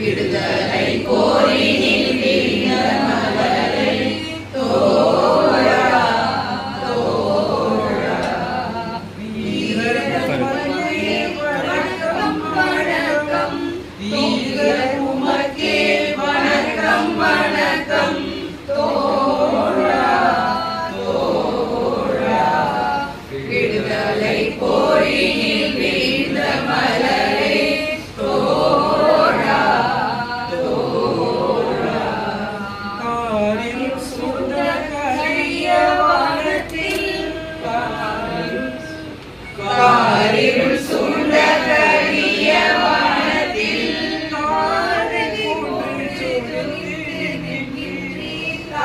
விடுதலை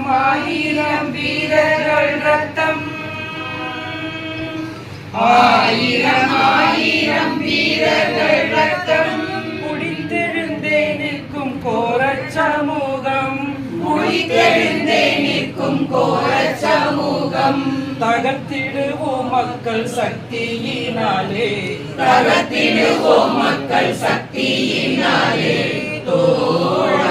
வீரம் ஆயிரம் வீரர்கள் ரத்தம். ஆயிரம் ஆயிரம் வீரர்கள் ரத்தம். குடித்தெழுந்தே நிற்கும் கோர சமூகம். குடித்தெழுந்தே நிற்கும் கோர சமூகம். தகர்த்திடுவோம் மக்கள் சக்தியினாலே. தகர்த்திடுவோம் மக்கள் சக்தியினாலே. தோழ